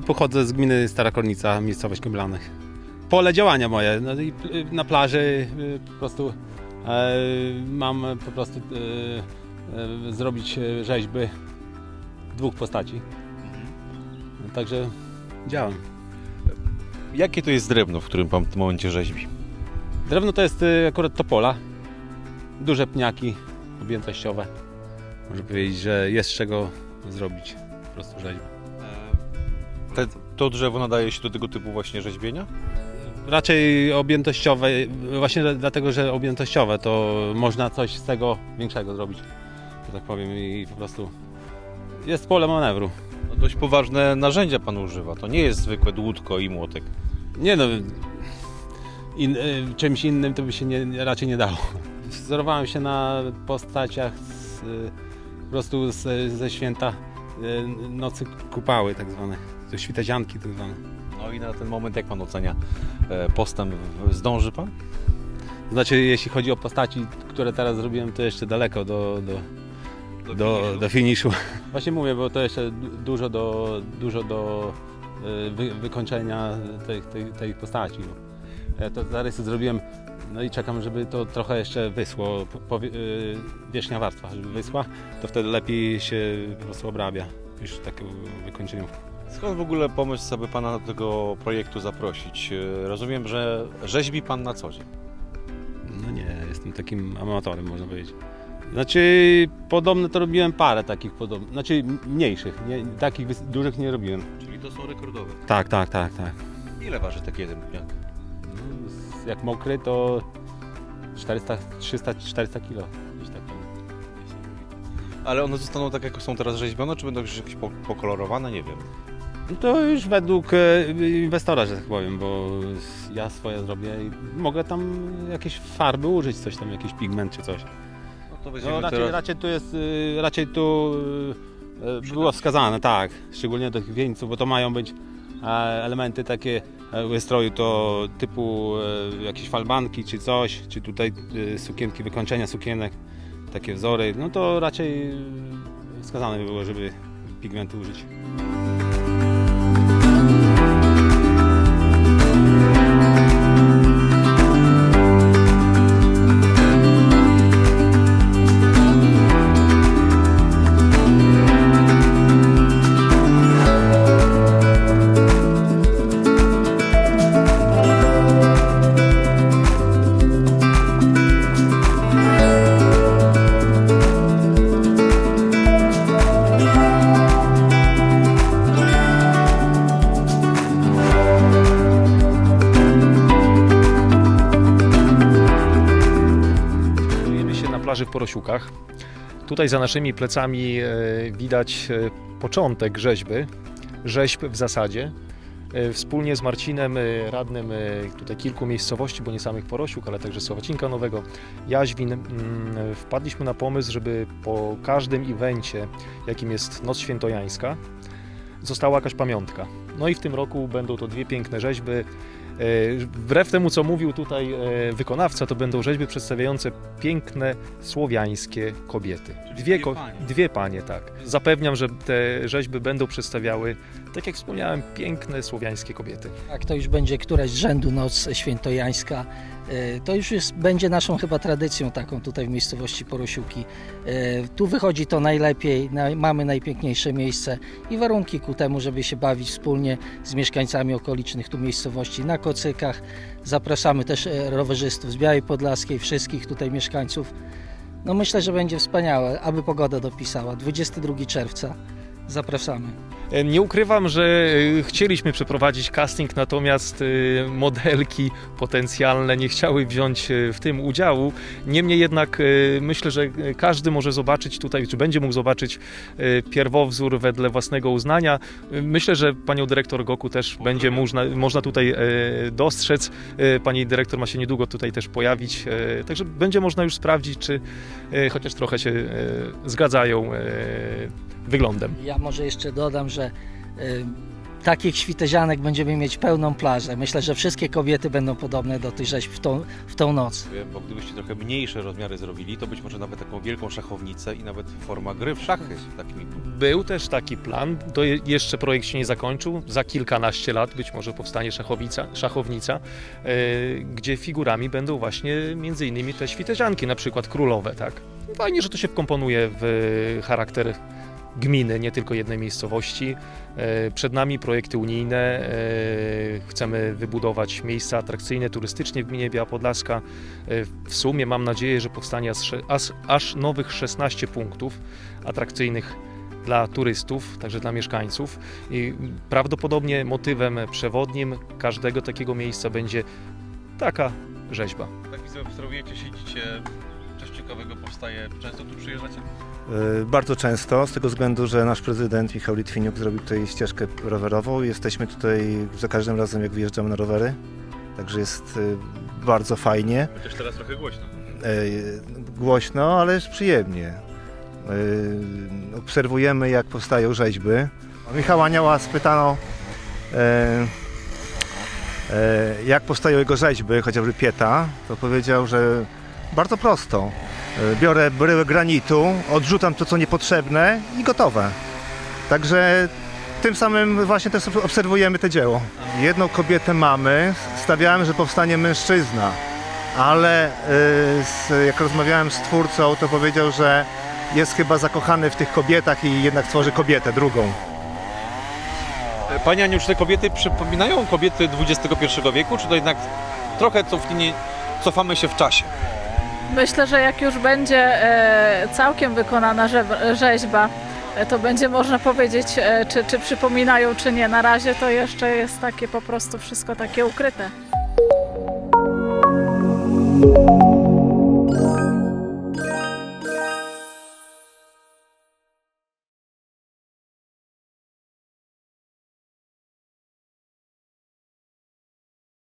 Pochodzę z gminy Stara Kornica, miejscowość Koblanych. Pole działania moje, no i y, na plaży y, po prostu e, mam po prostu e, e, zrobić e, rzeźby dwóch postaci. Także działam. Jakie to jest drewno, w którym pan w tym momencie rzeźbi? Drewno to jest y, akurat topola. Duże pniaki objętościowe. Można powiedzieć, że jest z czego zrobić po prostu rzeźbę. Te, to drzewo nadaje się do tego typu właśnie rzeźbienia? Raczej objętościowe, właśnie dlatego, że objętościowe, to można coś z tego większego zrobić, że tak powiem, i po prostu jest pole manewru. No dość poważne narzędzia pan używa. To nie jest zwykłe dłutko i młotek. Nie no, in, y, czymś innym to by się nie, raczej nie dało. Wzorowałem się na postaciach z, y, po prostu z, ze święta y, nocy kupały tak zwane, ze świtazianki tak zwane. No i na ten moment jak pan ocenia e, postęp? Zdąży pan? Znaczy jeśli chodzi o postaci, które teraz zrobiłem, to jeszcze daleko do, do, do, do finiszu. Właśnie mówię, bo to jeszcze du- dużo do, dużo do y, wy, wykończenia tej, tej, tej postaci. Ja to zarysy zrobiłem, no i czekam, żeby to trochę jeszcze wysło, wierzchnia warstwa, żeby wysła, to wtedy lepiej się po prostu obrabia już taką wykończeniówkę. Skąd w ogóle pomysł, aby pana do tego projektu zaprosić? E, Rozumiem, że rzeźbi pan na co dzień. No nie, jestem takim amatorem, można powiedzieć. Znaczy, podobne to robiłem parę takich podobnych, znaczy mniejszych, nie, takich wys- dużych nie robiłem. Czyli to są rekordowe. Tak, tak, tak, tak. Ile waży taki jeden pniak? No, jak mokry to 400, 300, 400 kilo. Gdzieś tak. Ale one zostaną tak, jak są teraz rzeźbione, czy będą już jakieś po- pokolorowane? Nie wiem. No to już według e, inwestora, że tak powiem, bo ja swoje zrobię i mogę tam jakieś farby użyć, coś tam, jakiś pigment czy coś. No to No, weźmiemy raczej, teraz... raczej tu jest, y, raczej tu y, było wskazane, tak, szczególnie do tych wieńców, bo to mają być e, elementy takie e, wystroju, to typu e, jakieś falbanki czy coś, czy tutaj sukienki, wykończenia sukienek, takie wzory, no to raczej wskazane by było, żeby pigmenty użyć. Plaży w Porosiukach. Tutaj za naszymi plecami e, widać e, początek rzeźby, rzeźb w zasadzie. E, Wspólnie z Marcinem, radnym tutaj kilku miejscowości, bo nie samych Porosiuk, ale także Sławacinka Nowego, Jaźwin, mm, wpadliśmy na pomysł, żeby po każdym evencie, jakim jest Noc Świętojańska, została jakaś pamiątka. No i w tym roku będą to dwie piękne rzeźby. E, Wbrew temu, co mówił tutaj e, wykonawca, to będą rzeźby przedstawiające piękne słowiańskie kobiety. Dwie, ko- panie. dwie panie, tak. Zapewniam, że te rzeźby będą przedstawiały, tak jak wspomniałem, piękne słowiańskie kobiety. Jak to już będzie któraś z rzędu noc świętojańska, e, to już jest, będzie naszą chyba tradycją taką tutaj w miejscowości Porosiuki. E, Tu wychodzi to najlepiej, na- mamy najpiękniejsze miejsce i warunki ku temu, żeby się bawić wspólnie z mieszkańcami okolicznych tu miejscowości na kocykach. Zapraszamy też e, rowerzystów z Białej Podlaskiej, wszystkich tutaj mieszkańców. No myślę, że będzie wspaniałe, aby pogoda dopisała. 22 czerwca. Zapraszamy. E, Nie ukrywam, że e, chcieliśmy przeprowadzić casting, natomiast e, modelki potencjalne nie chciały wziąć w tym udziału. Niemniej jednak myślę, że każdy może zobaczyć tutaj, czy będzie mógł zobaczyć pierwowzór wedle własnego uznania. Myślę, że panią dyrektor Goku też będzie można, można tutaj dostrzec. Pani dyrektor ma się niedługo tutaj też pojawić, także będzie można już sprawdzić, czy chociaż trochę się zgadzają wyglądem. Ja może jeszcze dodam, że y, takich świtezianek będziemy mieć pełną plażę. Myślę, że wszystkie kobiety będą podobne do tych rzeźb w tą, w tą noc. Bo gdybyście trochę mniejsze rozmiary zrobili, to być może nawet taką wielką szachownicę i nawet forma gry w szachy takimi Był też taki plan, to je- jeszcze projekt się nie zakończył. Za kilkanaście lat być może powstanie szachowica, szachownica, e, gdzie figurami będą właśnie między innymi te świtezianki, na przykład królowe, tak. Fajnie, że to się wkomponuje w charakter gminy, nie tylko jednej miejscowości. E, Przed nami projekty unijne. e, Chcemy wybudować miejsca atrakcyjne turystycznie w gminie Biała Podlaska. E, W sumie mam nadzieję, że powstanie aż, nowych 16 punktów atrakcyjnych dla turystów, także dla mieszkańców. I prawdopodobnie motywem przewodnim każdego takiego miejsca będzie taka rzeźba. Tak widzę, obserwujecie, siedzicie, ciekawego powstaje, często tu przyjeżdżacie? Y, Bardzo często, z tego względu, że nasz prezydent Michał Litwiniuk zrobił tutaj ścieżkę rowerową. Jesteśmy tutaj za każdym razem, jak wyjeżdżamy na rowery. Także jest y, bardzo fajnie. Chociaż teraz trochę głośno. Y, Głośno, ale przyjemnie. Obserwujemy, jak powstają rzeźby. Michała Anioła spytano, jak powstają jego rzeźby, chociażby Pieta. To powiedział, że bardzo prosto. Y, Biorę bryłę granitu, odrzucam to, co niepotrzebne i gotowe. Także tym samym właśnie też obserwujemy to dzieło. Jedną kobietę mamy, stawiałem, że powstanie mężczyzna, ale z, jak rozmawiałem z twórcą, to powiedział, że jest chyba zakochany w tych kobietach i jednak tworzy kobietę drugą. Pani Aniu, czy te kobiety przypominają kobiety XXI wieku, czy to jednak trochę cofnie, cofamy się w czasie? Myślę, że jak już będzie e, całkiem wykonana rzeźba, e, to będzie można powiedzieć, e, czy, czy przypominają, czy nie. Na razie to jeszcze jest takie po prostu wszystko takie ukryte.